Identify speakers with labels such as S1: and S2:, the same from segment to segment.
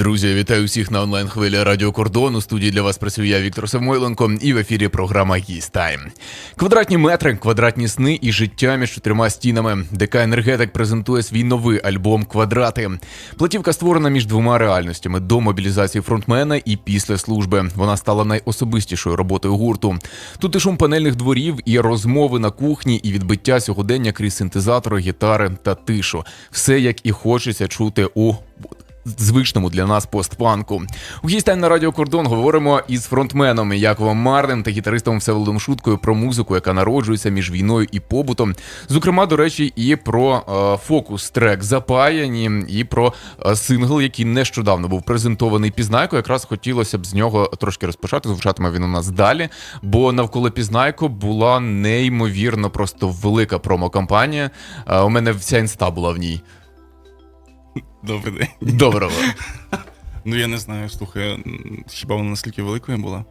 S1: Друзі, вітаю всіх на онлайн хвилі Радіо Кордон. У студії для вас працюю я Віктор Самойленко і в ефірі програма «Гість Тайм». Квадратні метри, квадратні сни і життя між чотирма стінами. ДК Енергетик презентує свій новий альбом Квадрати. Платівка створена між двома реальностями до мобілізації фронтмена і після служби. Вона стала найособистішою роботою гурту. Тут і шум панельних дворів, і розмови на кухні, і відбиття сьогодення крізь синтезатори, гітари та тишу. Все як і хочеться чути у звичному для нас постпанку. У гістань на Радіо Кордон говоримо із фронтменом Яковом Марним та гітаристом Всеволодом Шуткою про музику, яка народжується між війною і побутом. Зокрема, до речі, і про е, фокус трек запаяні, і про е, сингл, який нещодавно був презентований Пізнайко. Якраз хотілося б з нього трошки розпочати. Звучатиме він у нас далі. Бо навколо Пізнайко була неймовірно просто велика промокампанія. Е, у мене вся інста була в ній.
S2: Добрий день.
S1: Доброго.
S2: Ну я не знаю, слухай, хіба вона наскільки великою була?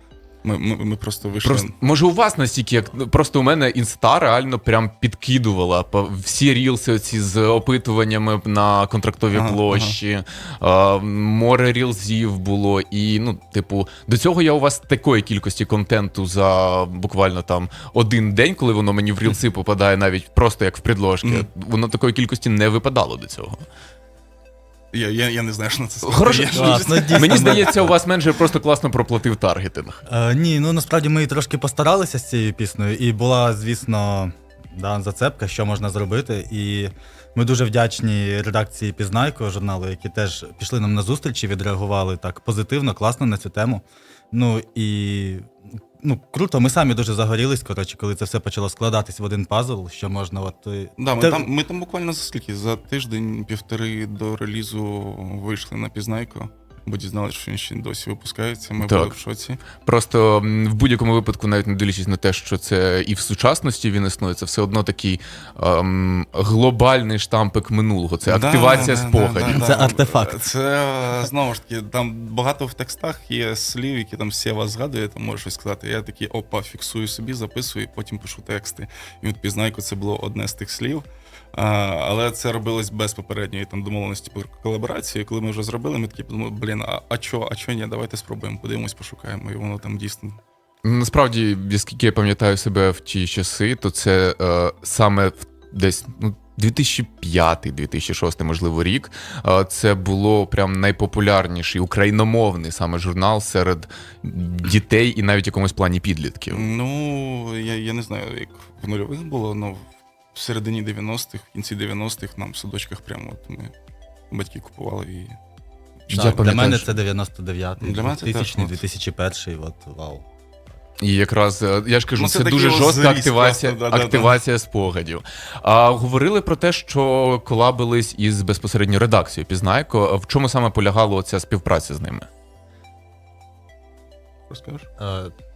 S2: Ми, ми, ми просто вийшли.
S1: Просто може у вас настільки, як ну, просто у мене інста реально прям підкидувала всі рілси оці з опитуваннями на контрактовій
S2: Ага,
S1: площі, а, море рілзів було. І ну, типу, до цього я у вас такої кількості контенту за буквально там один день, коли воно мені в рілси попадає, навіть просто як в предложки. Воно такої кількості не випадало до цього.
S2: Я, я, я не знаю, що на це
S1: Хорошо.
S2: сказати. Я-
S3: Клас, ну, дійсно,
S1: Мені здається, у вас менеджер просто класно проплатив таргетинг.
S3: Е, ні, ну насправді ми трошки постаралися з цією піснею, і була, звісно, да, зацепка, що можна зробити. І ми дуже вдячні редакції Пізнайко журналу, які теж пішли нам на зустріч і відреагували так позитивно, класно на цю тему. Ну і ну, круто, ми самі дуже загорілись, коротше, коли це все почало складатись в один пазл, що можна от. е,
S2: Да, ми,
S3: та-
S2: там, ми там буквально за скільки? За тиждень-півтори до релізу вийшли на Пізнайко, бо дізналися, що він ще досі випускається. Ми
S1: Так.
S2: були в шоці.
S1: Просто в будь-якому випадку, навіть не дивлячись на те, що це і в сучасності він існує, це все одно такий ем, глобальний штампик минулого. Це
S2: Да,
S1: активація
S2: да,
S1: спогадів.
S2: да, да,
S3: Це
S2: да.
S3: артефакт.
S2: Це знову ж таки, там багато в текстах є слів, які там Сєва згадує, там може щось сказати. Я такий опа, фіксую собі, записую, і потім пишу тексти. І от пізнайко це було одне з тих слів. Але це робилось без попередньої там домовленості про колаборацію. Коли ми вже зробили, ми такі подумали, блін, а, а чо, а чо ні, давайте спробуємо, подивимось, пошукаємо. І воно там дійсно
S1: Насправді, скільки я пам'ятаю себе в ті часи, то це е, саме десь ну, 2005-2006, можливо, рік. Е, це було прям найпопулярніший україномовний саме журнал серед дітей і навіть в якомусь плані підлітків.
S2: Ну, я, я не знаю, як в нульових було, але в середині 90-х, в кінці 90-х нам в садочках прямо от ми батьки купували і.
S3: Так, для
S1: пам'ятаю,
S3: мене це 99-й,
S2: Для мене це теж,
S3: 2000
S2: от.
S3: 2001 от вау.
S1: І якраз е, я ж кажу,
S2: Ну,
S1: це,
S2: це
S1: дуже жорстка
S2: зріз
S1: активація,
S2: просто, да-да-да.
S1: активація спогадів. А говорили про те, що колабились із безпосередньо редакцією Пізнайко. В чому саме полягала ця співпраця з ними?
S2: Розкажеш?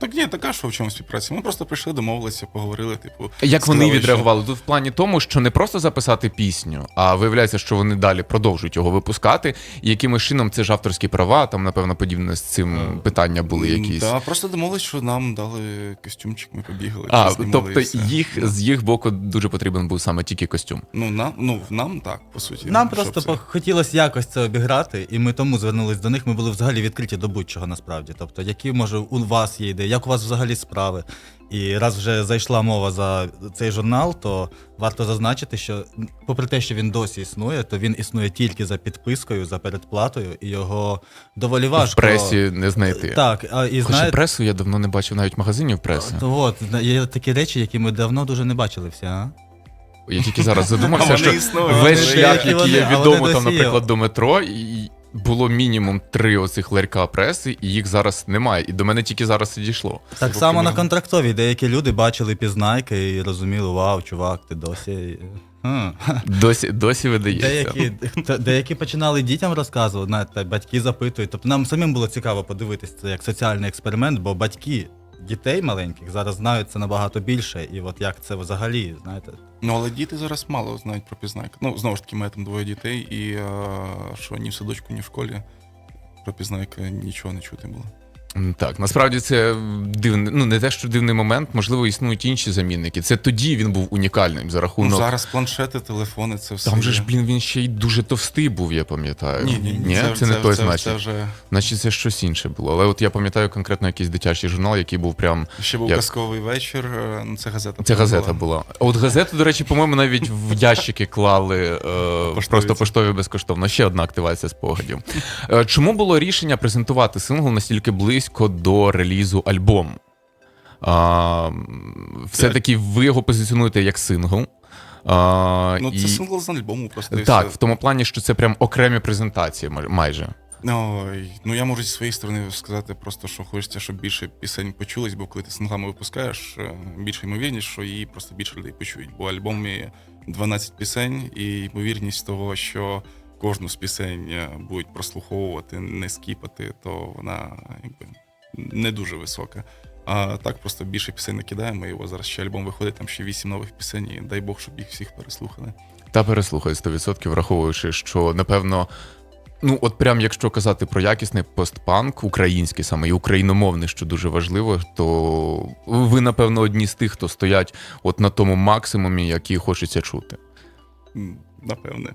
S2: Так ні, така що в чому співпраця. Ми просто прийшли, домовилися, поговорили, типу.
S1: Як вони
S2: сказали,
S1: відреагували? Тут в плані тому, що не просто записати пісню, а виявляється, що вони далі продовжують його випускати. І якимось чином це ж авторські права, там, напевно, подібне з цим
S3: Е,
S1: питання були якісь.
S2: Да, просто домовились, що нам дали костюмчик, ми побігали.
S1: А, тобто їх з їх боку дуже потрібен був саме тільки костюм.
S2: Ну, нам, ну, нам так, по суті.
S3: Нам просто
S2: це-
S3: хотілося якось це обіграти, і ми тому звернулись до них. Ми були взагалі відкриті до будь-чого насправді. Тобто, які може у вас є ідеї, як у вас взагалі справи. І раз вже зайшла мова за цей журнал, то варто зазначити, що попри те, що він досі існує, то він існує тільки за підпискою, за передплатою, і його доволі важко.
S1: В пресі не знайти.
S3: Так, а, і
S1: Хоча
S3: знаєте,
S1: пресу я давно не бачив навіть магазинів преси.
S3: то от, є такі речі, які ми давно дуже не бачили всі, а?
S1: Я тільки зараз задумався, що весь шлях, який є відомо там, наприклад, до метро, і було мінімум три оцих ларька преси, і їх зараз немає. І до мене тільки зараз це дійшло.
S3: Так само на
S2: поки
S3: контрактовій деякі люди бачили пізнайки і розуміли, вау, чувак, ти досі. Хм.
S1: Досі, досі видається.
S3: Деякі, хто- деякі починали дітям розказувати, знаєте, батьки запитують. Тобто нам самим було цікаво подивитися це як соціальний експеримент, бо батьки дітей маленьких зараз знають це набагато більше. І от як це взагалі, знаєте,
S2: Ну, але діти зараз мало знають про пізнайку. Ну, знову ж таки, мене там двоє дітей, і е, що ні в садочку, ні в школі про пізнайка нічого не чути було.
S1: Так, насправді це дивний, ну не те, що дивний момент, можливо, існують інші замінники. Це тоді він був унікальним за рахунок.
S2: Ну, зараз планшети, телефони, це все.
S1: Там же ж, блін, він ще й дуже товстий був, я пам'ятаю.
S2: Ні, ні, ні,
S1: це, не той,
S2: це,
S1: значить.
S2: Це вже
S1: Значить, це щось інше було. Але от я пам'ятаю конкретно якийсь дитячий журнал, який був прям.
S2: ще був
S1: Як?
S2: казковий вечір. е, Ну, це газета.
S1: Це газета
S2: була.
S1: От газету, до речі, по-моєму, навіть в ящики клали е, просто поштові безкоштовно. Ще одна активація спогадів. Е, чому було рішення презентувати сингл настільки близько до релізу альбому? А, все-таки ви його позиціонуєте як сингл. А,
S2: Ну,
S1: і...
S2: це сингл з альбому просто.
S1: Так,
S2: все.
S1: в тому плані, що це прям окремі презентації майже.
S2: Ой, ну я можу зі своєї сторони сказати просто, що хочеться, щоб більше пісень почулись, бо коли ти синглами випускаєш, е, більше ймовірність, що її просто більше людей почують. Бо в альбомі 12 пісень, і ймовірність того, що кожну з пісень е, будуть прослуховувати, не скіпати, то вона якби не дуже висока. А так просто більше пісень накидаємо. Ось зараз ще альбом виходить, там ще 8 нових пісень, і дай Бог, щоб їх всіх переслухали.
S1: Та переслухаю 100%, враховуючи, що напевно. Ну, от прям якщо казати про якісний постпанк, український саме і україномовний, що дуже важливо, то ви, напевно, одні з тих, хто стоять от на тому максимумі, який хочеться чути.
S2: Напевне.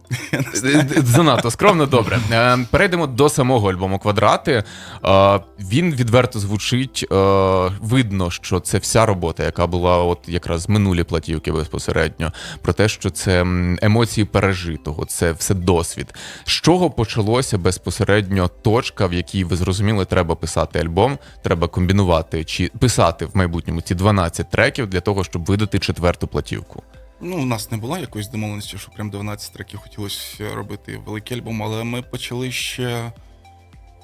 S1: Занадто скромно, добре. Е, Перейдемо до самого альбому Квадрати. Е, Він відверто звучить. е, Видно, що це вся робота, яка була от якраз минулі платівки безпосередньо, про те, що це емоції пережитого, це все досвід. З чого почалося безпосередньо точка, в якій ви зрозуміли, треба писати альбом, треба комбінувати чи писати в майбутньому ці 12 треків для того, щоб видати четверту платівку.
S2: Ну, у нас не було якоїсь домовленості, що прям 12 треків хотілося робити великий альбом, але ми почали ще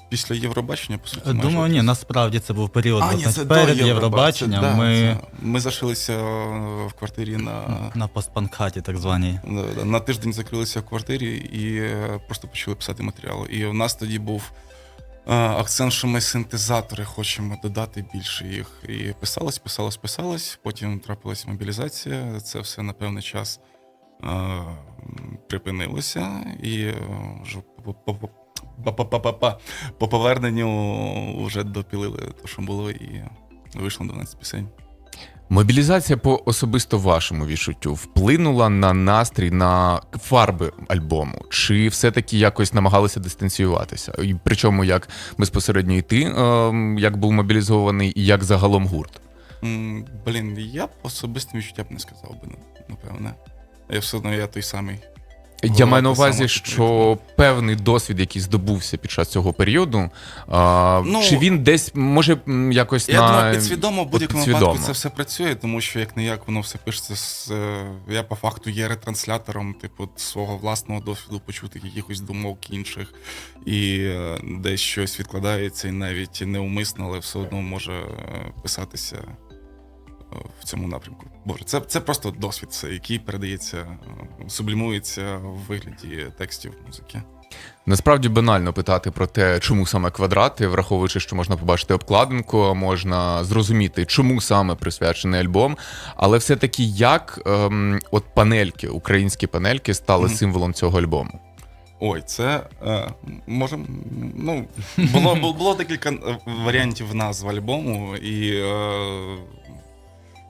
S2: після Євробачення, по суті. майже.
S3: Думаю, ні, насправді це був період
S2: а, ні, це
S3: перед
S2: до
S3: Євробаченням.
S2: да,
S3: ми
S2: це- ми зашилися е, в квартирі на,
S3: на постпанкаті, так званій.
S2: на, тиждень закрилися в квартирі і е, просто почали писати матеріал. І у нас тоді був акцент, що ми синтезатори хочемо додати більше їх. І писалось, писалось, писалось. Потім трапилась мобілізація. Це все на певний час е, припинилося. І е, по поверненню вже допілили те, що було, і вийшло 12 пісень.
S1: Мобілізація по особисто вашому відчуттю вплинула на настрій на фарби альбому, чи все-таки якось намагалися дистанціюватися? І причому як безпосередньо і ти, ем, як був мобілізований, і як загалом гурт?
S2: Блін, я б особистим відчуттям не сказав би, напевне. Я все одно я той самий.
S1: Я маю на увазі, що певний досвід, який здобувся під час цього періоду, а,
S2: Ну,
S1: чи він десь може якось
S2: Я
S1: на
S2: думаю, підсвідомо в будь-якому
S1: підсвідомо.
S2: випадку це все працює, тому що як не як воно все пишеться з. е, Я по факту є ретранслятором, типу, свого власного досвіду почути якихось думок інших, і е, десь щось відкладається, і навіть неумисно, але все одно може е, писатися в цьому напрямку. Боже, це, це просто досвід, який передається, е, сублімується в вигляді текстів музики.
S1: Насправді банально питати про те, чому саме квадрати, враховуючи, що можна побачити обкладинку, можна зрозуміти, чому саме присвячений альбом. Але все-таки як ем, от панельки, українські панельки стали
S2: Мгм.
S1: символом цього альбому?
S2: Ой, це е, може, ну було бу- було декілька е, варіантів назв альбому, і е,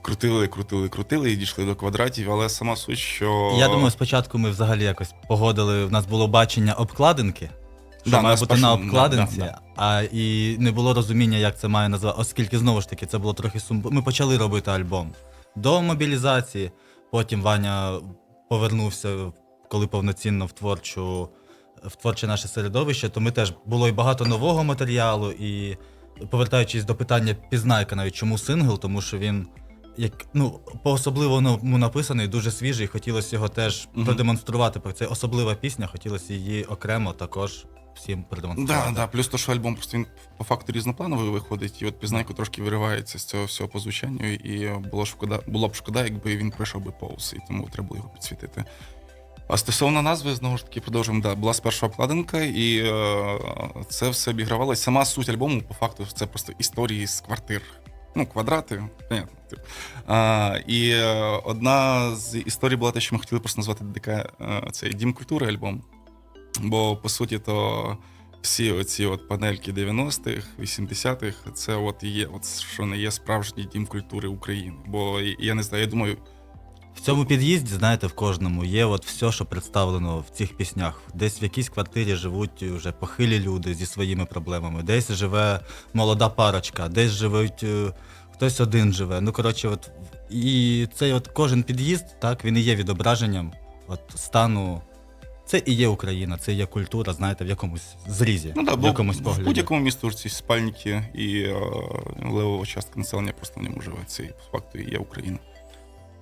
S2: крутили, крутили, крутили і дійшли до квадратів, але сама суть, що
S3: Я думаю, спочатку ми взагалі якось погодили. В нас було бачення обкладинки, що
S2: Да,
S3: має
S2: нас
S3: бути на
S2: спершу- да,
S3: обкладинці,
S2: да, да.
S3: а і не було розуміння, як це має назвати, оскільки знову ж таки це було трохи сумбу. Ми почали робити альбом до мобілізації. Потім Ваня повернувся, коли повноцінно в творчу в творче наше середовище, то ми теж було і багато нового матеріалу, і повертаючись до питання пізнайка, навіть чому сингл, тому що він. Як ну по особливому написаний, дуже свіжий. Хотілося його теж
S2: Мгм.
S3: продемонструвати. Це особлива пісня, хотілося її окремо також всім
S2: Да,
S3: продемонструвати.
S2: да, плюс то, що альбом просто він по факту різноплановий виходить, і от пізнайко трошки виривається з цього всього по звучанню, і було шкода, було б шкода, якби він пройшов би повз, і тому треба було його підсвітити. А стосовно назви, знову ж таки, продовжуємо. Да, була спершу обкладинка, і е, це все обігравалося. Сама суть альбому, по факту, це просто історії з квартир. Ну, квадрати, понятно. типу. А, і е, одна з історій була те, що ми хотіли просто назвати ДК е, цей Дім культури альбом. Бо, по суті, то всі оці от панельки 90-х, 80-х, це от є, от що не є справжній дім культури України. Бо я не знаю, я думаю,
S3: В цьому під'їзді, знаєте, в кожному є от все, що представлено в цих піснях. Десь в якійсь квартирі живуть вже похилі люди зі своїми проблемами, десь живе молода парочка, десь живуть е, хтось один живе. Ну, коротше, от і цей от кожен під'їзд, так, він і є відображенням от стану. Це і є Україна, це і є культура, знаєте, в якомусь зрізі,
S2: ну да,
S3: в якомусь
S2: в
S3: погляді.
S2: будь-якому місту ці спальники і е, левова частка населення просто в ньому живе. Це по факту і є Україна.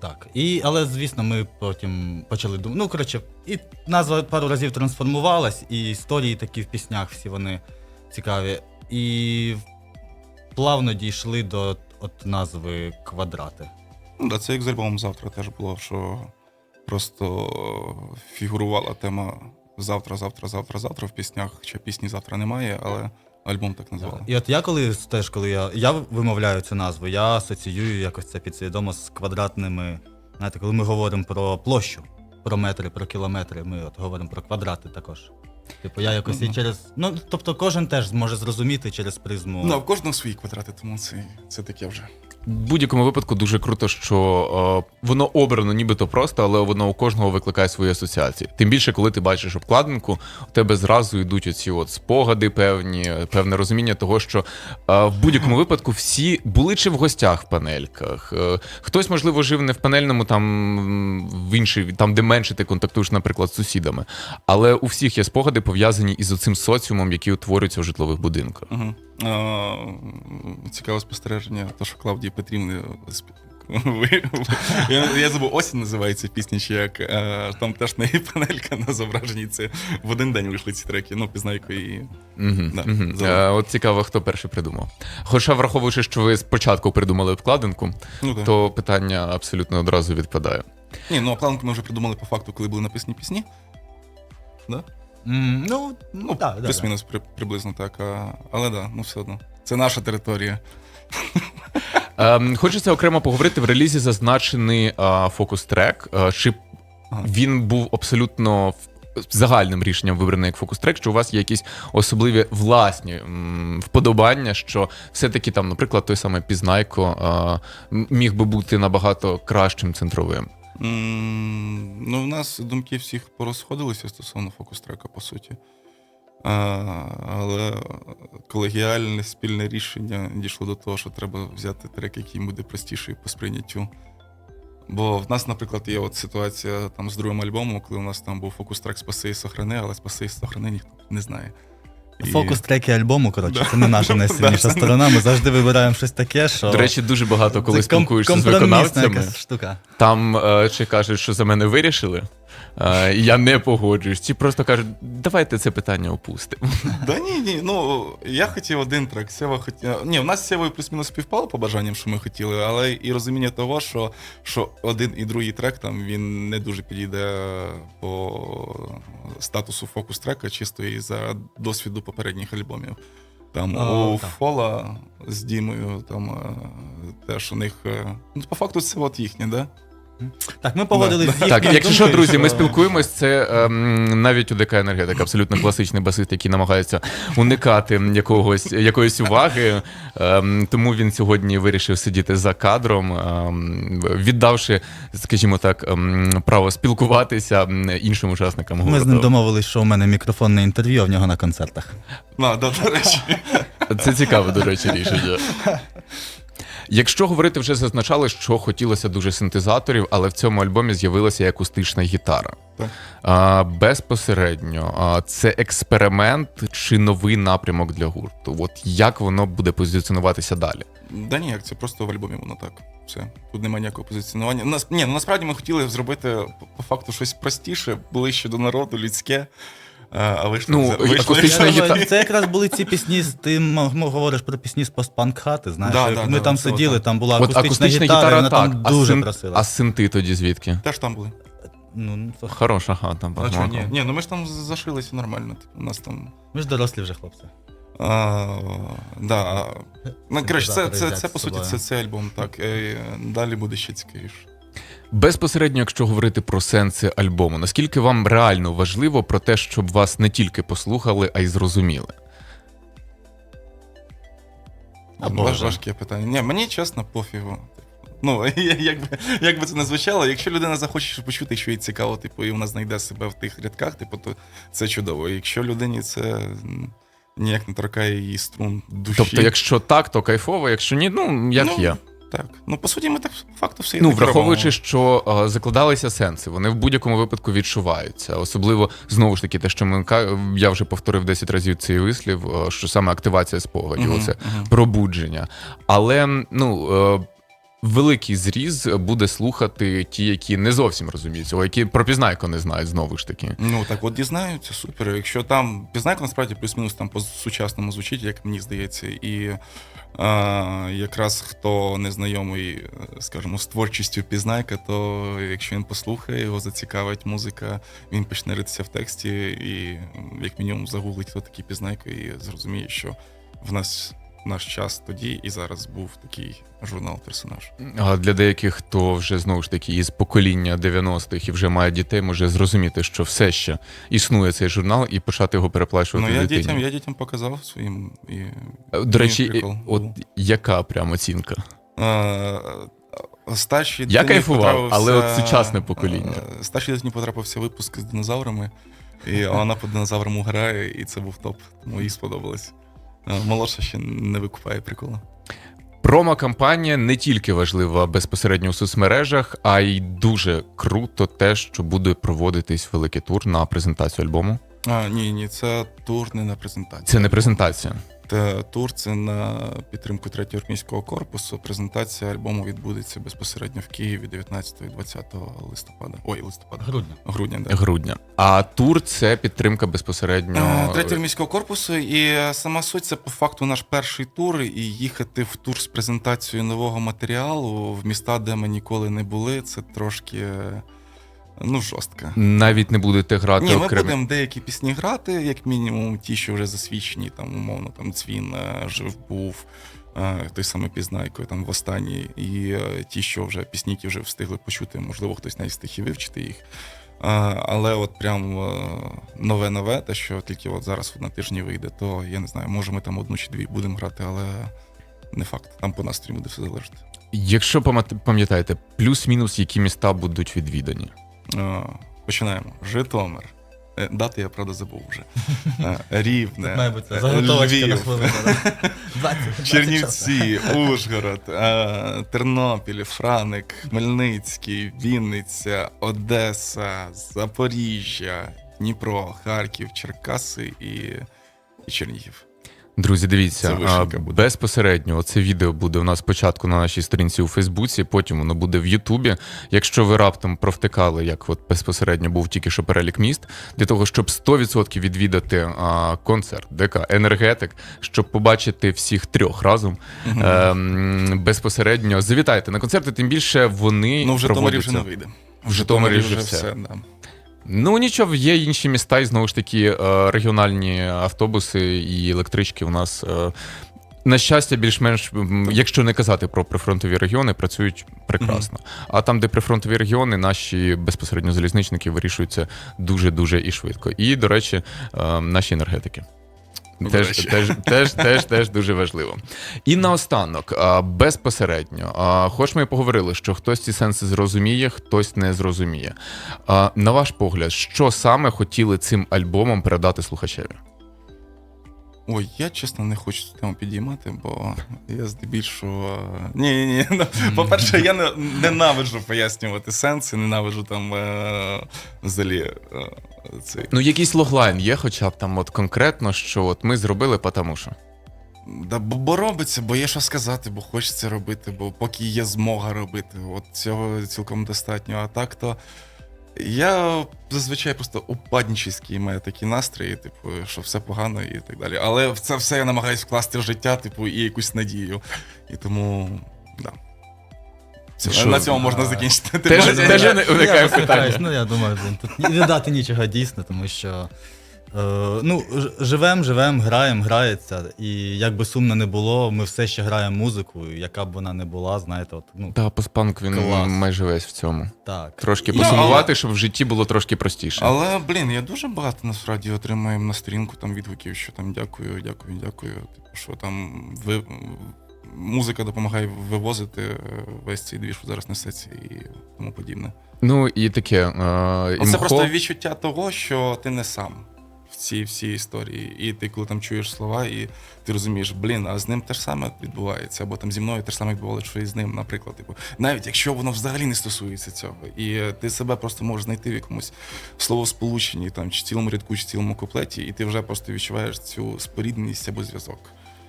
S3: Так. І, але, звісно, ми потім почали думати. Ну, коротше, і назва пару разів трансформувалась, і історії такі в піснях всі вони цікаві. І плавно дійшли до от назви квадрати.
S2: Ну да, це як з альбомом завтра теж було, що просто фігурувала тема завтра, завтра, завтра, завтра в піснях. Хоча пісні завтра немає, але альбом так називали.
S3: І от я коли теж, коли я, я вимовляю цю назву, я асоціюю якось це підсвідомо з квадратними. Знаєте, коли ми говоримо про площу, про метри, про кілометри, ми от говоримо про квадрати також. Типу, я якось і через. Ну, тобто кожен теж зможе зрозуміти через призму.
S2: Ну, а в кожного свої квадрати, тому це, це таке вже.
S1: В будь-якому випадку дуже круто, що е, воно обрано нібито просто, але воно у кожного викликає свої асоціації. Тим більше, коли ти бачиш обкладинку, у тебе зразу йдуть оці от спогади, певні, певне розуміння того, що е, в будь-якому випадку всі були чи в гостях в панельках. Е, хтось, можливо, жив не в панельному, там в інший, там, де менше ти контактуєш, наприклад, з сусідами. Але у всіх є спогади пов'язані із оцим соціумом, який утворюється в житлових будинках.
S2: Угу. Цікаве спостереження, то, що Клавдії Петрівни. я, я забув, осінь називається пісня, чи як там теж не панелька на зображенні. Це в один день вийшли ці треки. Ну, пізнайко і
S1: Угу,
S2: Да,
S1: угу. от цікаво, хто перший придумав. Хоча, враховуючи, що ви спочатку придумали обкладинку,
S2: ну, да.
S1: то питання абсолютно одразу відпадає.
S2: Ні, ну а ми вже придумали по факту, коли були написані пісні. Да?
S3: М, ну,
S2: Ну,
S3: так, да,
S2: плюс-мінус при, приблизно так. А, але да, ну все одно. Це наша територія.
S1: Ем, хочеться окремо поговорити в релізі зазначений а, фокус-трек. А, чи
S2: Ага.
S1: він був абсолютно в- загальним рішенням вибраний як фокус-трек, чи у вас є якісь особливі власні м, вподобання, що все-таки там, наприклад, той самий Пізнайко а, м- міг би бути набагато кращим центровим.
S2: М, Ну, в нас думки всіх порозходилися стосовно фокус-трека, по суті. А, але колегіальне спільне рішення дійшло до того, що треба взяти трек, який буде простіший по сприйняттю. Бо в нас, наприклад, є от ситуація там з другим альбомом, коли у нас там був фокус-трек «Спаси і сохрани, але «Спаси і сохрани» ніхто не знає. І-
S3: Фокус треки альбому, коротше,
S2: Да.
S3: це не наша найсильніша сторона. Ми завжди вибираємо щось таке, що.
S1: До речі, дуже багато, коли спілкуєшся з виконавцями.
S3: штука.
S1: Там е, чи кажуть, що за мене вирішили, я не погоджуюсь. Ці просто кажуть, давайте це питання опустимо.
S2: Да ні, ні. Ну я хотів один трек. Сєва хотів. Ні, в нас з Сєвою плюс-мінус співпало по бажанням, що ми хотіли, але і розуміння того, що, що один і другий трек там він не дуже підійде по статусу фокус трека, чисто і за досвіду попередніх альбомів. Там
S3: А,
S2: у
S3: так.
S2: Фола з Дімою, там е, теж у них. е, Ну, по факту, це от їхнє, да?
S3: Так, ми погодились з
S1: Так, якщо що,
S3: думкою,
S1: друзі, ми
S3: що-
S1: спілкуємось. Це ем, навіть у ДК енергетик, абсолютно класичний басист, який намагається уникати якогось якоїсь уваги. Ем, тому він сьогодні вирішив сидіти за кадром, ем, віддавши, скажімо так, ем, право спілкуватися іншим учасникам
S3: Ми з
S1: гурту.
S3: ним домовились, що у мене мікрофонне інтерв'ю, а в нього на концертах.
S2: Да, до речі.
S1: Це цікаве, до речі, рішення. Якщо говорити, вже зазначали, що хотілося дуже синтезаторів, але в цьому альбомі з'явилася і акустична гітара.
S2: Так.
S1: А, безпосередньо, а, це експеримент чи новий напрямок для гурту? От як воно буде позиціонуватися далі?
S2: Да ніяк, це просто в альбомі воно так. Все. Тут немає ніякого позиціонування. Нас, ні, ну насправді ми хотіли зробити по факту щось простіше, ближче до народу, людське. А, а вийшло,
S1: Ну,
S2: за-
S1: акустична гітара-
S3: Це якраз були ці пісні, ти говориш про пісні з постпанк хати, знаєш.
S2: Да, да,
S3: ми
S2: да,
S3: там
S2: це
S3: сиділи, там була акустична,
S1: акустична
S3: гітара,
S1: гітара,
S3: вона
S1: так,
S3: там
S1: а,
S3: дуже
S1: син-
S3: просила.
S1: а синти тоді звідки?
S2: Теж там були.
S3: Ну, ну, це-
S1: Хороша хата.
S2: А чого ні? Ні, ну ми ж там зашилися нормально. Типу, у нас там.
S3: Ми ж дорослі вже хлопці.
S2: А, да, ну, коротше, це,
S3: Синтезатори
S2: це, це, по суті, це, це альбом, так. Далі буде ще цікавіше.
S1: Безпосередньо, якщо говорити про сенси альбому, наскільки вам реально важливо про те, щоб вас не тільки послухали, а й зрозуміли?
S3: А
S2: Важ- Важке питання. Ні, мені чесно, пофігу. Ну, як би, як би це не звучало, якщо людина захоче почути, що їй цікаво, типу, і вона знайде себе в тих рядках, типу, то це чудово. Якщо людині це ніяк не торкає її струн душі.
S1: Тобто, якщо так, то кайфово, якщо ні, ну як
S2: ну,
S1: є.
S2: Так. Ну, по суті, ми так по факту все і
S1: Ну,
S2: так
S1: враховуючи,
S2: робимо.
S1: що е, закладалися сенси, вони в будь-якому випадку відчуваються. Особливо знову ж таки, те, що ми я вже повторив 10 разів цей вислів, е, що саме активація спогадів,
S2: Мгм,
S1: оце
S2: мгм.
S1: пробудження. Але ну. е, Великий зріз буде слухати ті, які не зовсім розуміють цього, які про пізнайко не знають знову ж таки.
S2: Ну так от дізнаються, супер. Якщо там пізнайка насправді плюс-мінус там по сучасному звучить, як мені здається, і якраз хто не знайомий, е, скажімо, з творчістю пізнайка, то якщо він послухає, його зацікавить музика, він почне ритися в тексті і, як мінімум, загуглить, хто такий пізнайка і зрозуміє, що в нас наш час тоді і зараз був такий журнал-персонаж.
S1: А для деяких, хто вже знову ж таки із покоління 90-х і вже має дітей, може зрозуміти, що все ще існує цей журнал і почати його переплачувати
S2: Ну, я
S1: дитині.
S2: дітям, я дітям показав своїм і
S1: До речі, і- от яка прям оцінка?
S2: Е, Старшій
S1: Я кайфував,
S2: потрапився-
S1: але от сучасне покоління.
S2: е, Старшій дитині потрапився випуск з динозаврами, і вона по динозаврам грає, і це був топ. Тому їй сподобалось. Е, Молодша ще не викупає прикола.
S1: Промо-кампанія не тільки важлива безпосередньо у соцмережах, а й дуже круто те, що буде проводитись великий тур на презентацію альбому.
S2: А, ні, ні, це тур не на презентацію.
S1: Це не презентація.
S2: Тур це на підтримку третього армійського корпусу. Презентація альбому відбудеться безпосередньо в Києві 19-20 листопада. Ой, листопада.
S3: Грудня.
S2: Грудня, да.
S1: Грудня. А тур це підтримка безпосередньо.
S2: Е, Третього міського корпусу, і сама суть це по факту наш перший тур, і їхати в тур з презентацією нового матеріалу в міста, де ми ніколи не були, це трошки ну, жорстко.
S1: Навіть не будете грати
S2: Ні, ми
S1: окремі.
S2: будемо деякі пісні грати, як мінімум, ті, що вже засвідчені, там, умовно, там Цвін е, жив був. е, Той самий Пізнайко там в останній, і е, ті, що вже пісні, які вже встигли почути, можливо, хтось навіть встиг і вивчити їх. Але от прям нове-нове, те, що тільки от зараз на тижні вийде, то я не знаю, може ми там одну чи дві будемо грати, але не факт. Там по настрою буде все залежати.
S1: Якщо пам'ятаєте, плюс-мінус, які міста будуть відвідані.
S2: Е, Починаємо. Житомир. Е, Дати я правда забув вже. Е, Рівне.
S3: Має бути заготовочка на хвилину. 20 20
S2: Чернівці, Ужгород, Тернопіль, Франик, Хмельницький, Вінниця, Одеса, Запоріжжя, Дніпро, Харків, Черкаси і, і Чернігів.
S1: Друзі, дивіться,
S2: Це
S1: а,
S2: буде.
S1: безпосередньо це відео буде у нас спочатку на нашій сторінці у Фейсбуці, потім воно буде в Ютубі. Якщо ви раптом провтикали, як от безпосередньо був тільки що перелік міст, для того, щоб 100% відвідати а, концерт ДК Енергетик, щоб побачити всіх трьох разом, ем, безпосередньо завітайте на концерти, тим більше вони
S2: Ну, в Житомирі вже не вийде.
S1: В Житомирі вже все.
S2: да.
S1: Ну нічого, є інші міста, і знову ж таки е, регіональні автобуси і електрички у нас. е, На щастя, більш-менш, якщо не казати про прифронтові регіони, працюють прекрасно. А там, де прифронтові регіони, наші безпосередньо залізничники вирішуються дуже-дуже і швидко. І, до речі, е, наші енергетики.
S2: До
S1: Теж, теж, теж, теж, теж дуже важливо. І наостанок, безпосередньо, хоч ми і поговорили, що хтось ці сенси зрозуміє, хтось не зрозуміє. На ваш погляд, що саме хотіли цим альбомом передати слухачеві?
S2: Ой, я чесно не хочу цю тему підіймати, бо я здебільшого. Ні, ні, ні. Ну, по-перше, я не, ненавиджу пояснювати сенси, ненавиджу там е, взагалі е, цей.
S1: Ну, якийсь логлайн є, хоча б там от конкретно, що от ми зробили, потому що.
S2: Да, бо, бо робиться, бо є що сказати, бо хочеться робити, бо поки є змога робити. От цього цілком достатньо. А так то. Я зазвичай просто упаднічий маю такі настрої, типу, що все погано і так далі. Але в це все я намагаюся вкласти в життя, типу, і якусь надію. І тому. Да. Це-
S1: Що?
S2: На цьому можна закінчити.
S1: Теж- не уникає питання.
S3: Ну, я думаю, блін, тут не дати нічого дійсно, тому що ну, ж- живем, живем, граєм, грається. І як би сумно не було, ми все ще граємо музику, яка б вона не була, знаєте, от, ну,
S1: Та постпанк він
S3: Клас.
S1: майже весь в цьому.
S3: так.
S1: Трошки
S2: Ну,
S1: посумувати,
S2: але-
S1: щоб в житті було трошки простіше.
S2: Але, блін, я дуже багато насправді отримую на сторінку там відгуків, що там дякую, дякую, дякую. Типу, що там ви. Музика допомагає вивозити е, весь цей двіж, що зараз несеться і тому подібне.
S1: Ну і таке. Е,
S2: Це
S1: імхо.
S2: просто відчуття того, що ти не сам в всі історії. І ти, коли там чуєш слова, і ти розумієш, блін, а з ним те ж саме відбувається, або там зі мною те ж саме відбувалося, що і з ним, наприклад. Типу, навіть якщо воно взагалі не стосується цього, і ти себе просто можеш знайти в якомусь словосполученні, там чи цілому рядку, чи цілому куплеті, і ти вже просто відчуваєш цю спорідненість або зв'язок.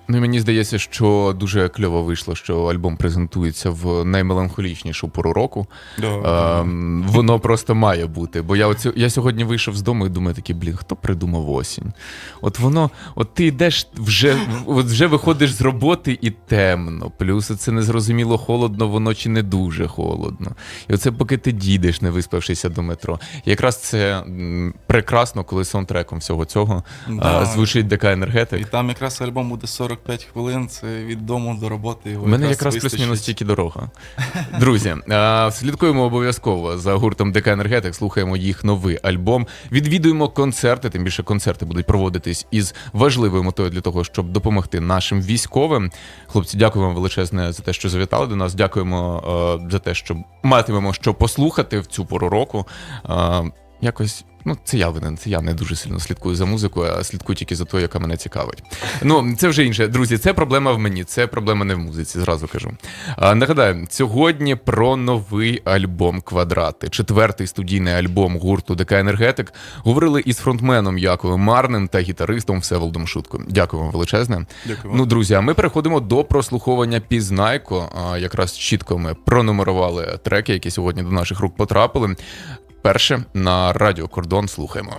S1: Ну і мені здається, що дуже кльово вийшло, що альбом презентується в наймеланхолічнішу пору року. Ем, воно просто має бути. Бо я оцю, я сьогодні вийшов з дому і думаю, такий, блін, хто придумав осінь? От воно, от ти йдеш вже, от вже виходиш з роботи і темно. Плюс це незрозуміло холодно, воно чи не дуже холодно. І оце поки ти дійдеш, не виспавшися до метро. І якраз це прекрасно, коли саундтреком всього цього
S2: Да.
S1: а, звучить ДК
S2: І там якраз альбом буде 45 хвилин, це від дому до роботи. Його
S1: У мене якраз плюс-мінус тільки дорога. Друзі, слідкуємо обов'язково за гуртом ДК Енергетик, слухаємо їх новий альбом. Відвідуємо концерти, тим більше концерти будуть проводитись із важливою метою для того, щоб допомогти нашим військовим. Хлопці, дякую вам величезне за те, що завітали до нас. Дякуємо за те, що матимемо що послухати в цю пору року. Якось. Ну, це я винен, це я не дуже сильно слідкую за музикою, а слідкую тільки за тою, яка мене цікавить. Ну, це вже інше. Друзі, це проблема в мені, це проблема не в музиці, зразу кажу. А, нагадаю, сьогодні про новий альбом Квадрати, четвертий студійний альбом гурту ДК Енергетик. Говорили із фронтменом Яковом Марним та гітаристом Всеволодом Шутко. Дякую вам величезне.
S2: Дякую вам.
S1: Ну, друзі, а ми переходимо до прослуховування Пізнайко. А, Якраз чітко ми пронумерували треки, які сьогодні до наших рук потрапили. Перше на радіо Кордон слухаємо.